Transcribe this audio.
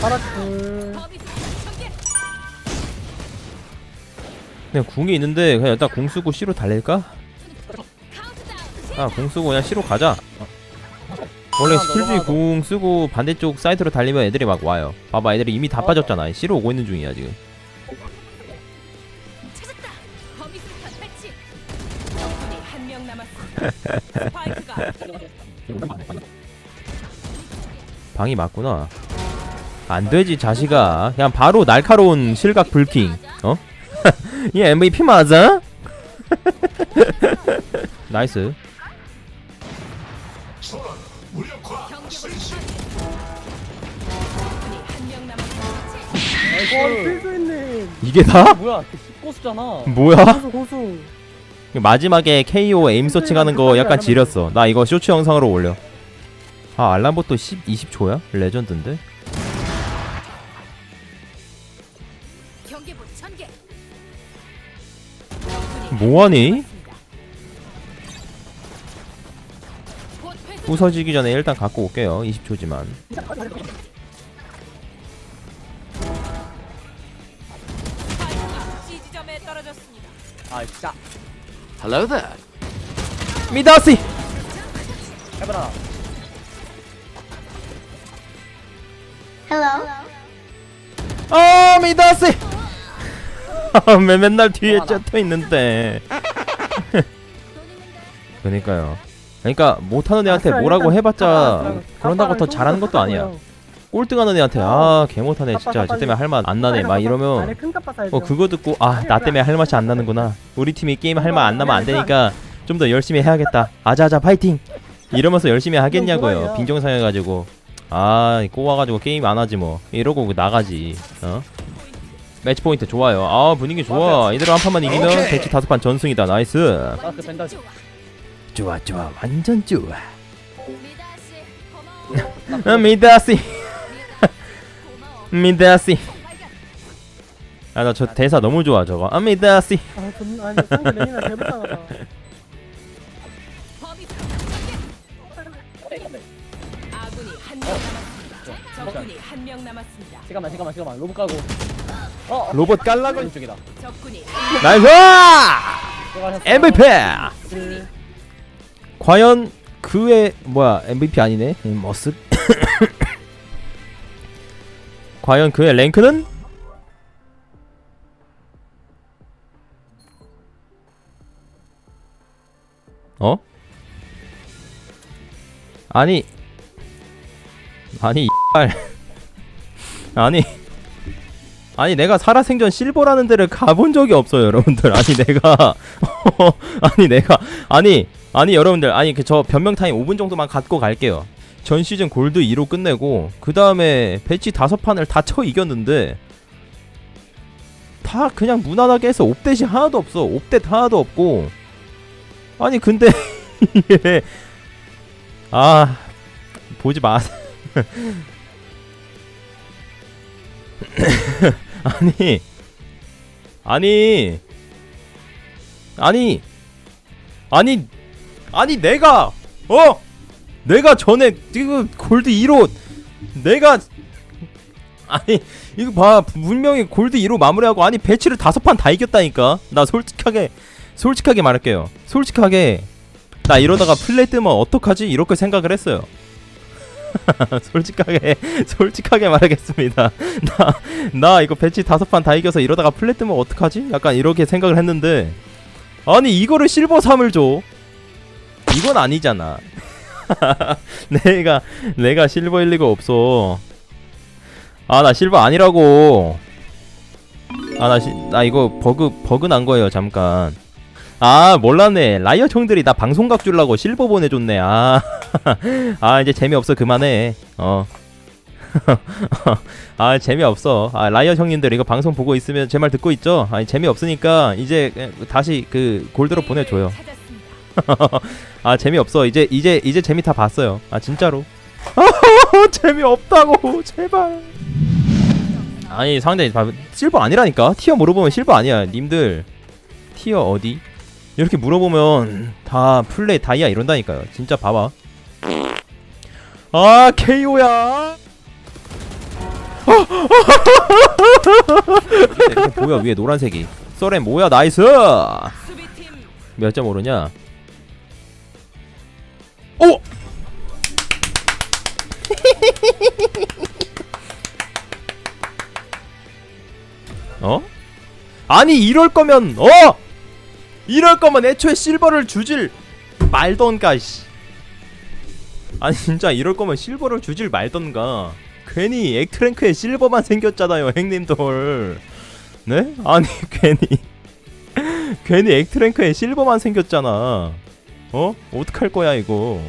파라풀 그냥 궁이 있는데 그냥 일단 궁 쓰고 C로 달릴까? 아 궁 쓰고 그냥 C로 가자. 원래 아, 스킬주의 넘어가자. 궁 쓰고 반대쪽 사이드로 달리면 애들이 막 와요. 봐봐 애들이 이미 다 어. 빠졌잖아. C로 오고 있는 중이야 지금 적군이 한 명 남았습니다. 스파이크가 방이 맞구나 안 되지 자식아 그냥 바로 날카로운 실각 불킹 어? 이 MVP 맞아? 나이스 경계를 적군이 한 명 남았습니다. 어 이게 다? 뭐야 고수잖아 뭐야? 고수 고수 마지막에 KO 에임 서치 가는 거 약간 지렸어. 나 이거 쇼츠 영상으로 올려. 아 알람보또 10, 20초야? 레전드인데? 뭐하니? 부서지기 전에 일단 갖고 올게요. 20초지만. 스파이크가 C 지점에 떨어졌습니다. 아 진짜 Hello there. 미다시! 해봐라 아 미다시! 왜 맨날 뒤에 쫓혀 있는데. 그니까요. 그러니까 못하는 애한테 뭐라고 해봤자 그런다고 더 잘하는 것도 아니야. 꼴등하는 애한테 아 개 못하네 진짜. 쟤 때문에 할 맛 안 나네. 막 이러면 어 그거 듣고 아 나 때문에 할 맛이 안 나는구나. 우리 팀이 게임 할 맛 안 나면 안 되니까 좀 더 열심히 해야겠다. 아자아자 파이팅! 이러면서 열심히 하겠냐고요. 빈정상해가지고. 아 꼬와가지고 게임 안 하지 뭐. 이러고 나가지. 어? 매치 포인트 좋아요. 아 분위기 좋아. 이대로 한 판만 이기면. 배치 다섯 판 전승이다. 나이스. 마스크 벤다지. 좋아 좋아. 완전 좋아. 미다 씨 고마워. 아, 미다씨 아나 저 대사 너무 좋아 저거. 아 미다씨 아 전, 아니 상대 레이나. 아군이 한 명 남았습니다. 적군이 한 명 남았습니다. 잠깐만 잠깐만 잠깐만. 로봇 깔고. 어 로봇 깔라고 왼쪽이다. 적군이 나이스! 들어가셨어. MVP 과연 그의 뭐야 MVP 아니네? 음, 머쓱 과연 그의 랭크는? 어? 아니. 아니 이발. 아니. 아니 내가 살아생전 실버라는 데를 가본 적이 없어요 여러분들. 아니 내가. 아니 내가. 아니 아니 여러분들. 아니 그 저 변명 타임 5분 정도만 갖고 갈게요 전 시즌 골드 2로 끝내고 그 다음에 배치 다섯 판을 다 쳐 이겼는데 다 그냥 무난하게 해서 옵댓이 하나도 없어. 옵댓 하나도 없고. 아니 근데 아 보지 마. 아니 아니 아니 아니 아니 내가 어 내가 전에 지금 골드 2로 내가 아니 이거 봐. 분명히 골드 2로 마무리하고 아니 배치를 다섯 판 다 이겼다니까. 나 솔직하게 솔직하게 말할게요. 솔직하게 나 이러다가 플레이 뜨면 어떡하지? 이렇게 생각을 했어요. 솔직하게 솔직하게 말하겠습니다. 나 나 이거 배치 다섯 판 다 이겨서 이러다가 플레이 뜨면 어떡하지? 약간 이렇게 생각을 했는데. 아니 이거를 실버 3을 줘. 이건 아니잖아 내가 내가 실버일 리가 없어. 아 나 실버 아니라고. 아나나 이거 버그 버그 난 거예요 잠깐. 아 몰랐네. 라이엇 형들이 나 방송각 주려고 실버 보내줬네. 아, 아 이제 재미없어. 그만해. 어. 아 재미없어. 아 라이엇 형님들 이거 방송 보고 있으면 제 말 듣고 있죠? 아니 재미없으니까 이제 다시 그 골드로 보내줘요. 아 재미없어. 이제 이제 이제 재미 다 봤어요. 아 진짜로. 재미없다고 제발. 아니 상대 봐, 실버 아니라니까? 티어 물어보면 실버 아니야 님들. 티어 어디? 이렇게 물어보면 다 플레이 다이아 이런다니까요. 진짜 봐봐. 아 KO야. 보여 위에 노란색이. 썰엔 뭐야 나이스! 몇 점 오르냐 오 어? 아니 이럴 거면 어? 이럴 거면 애초에 실버를 주질 말던가 씨. 아니 진짜 이럴 거면 실버를 주질 말던가. 괜히 액트랭크에 실버만 생겼잖아요 형님들. 네? 아니 괜히. 괜히 액트랭크에 실버만 생겼잖아 어? 어떡할 거야 이거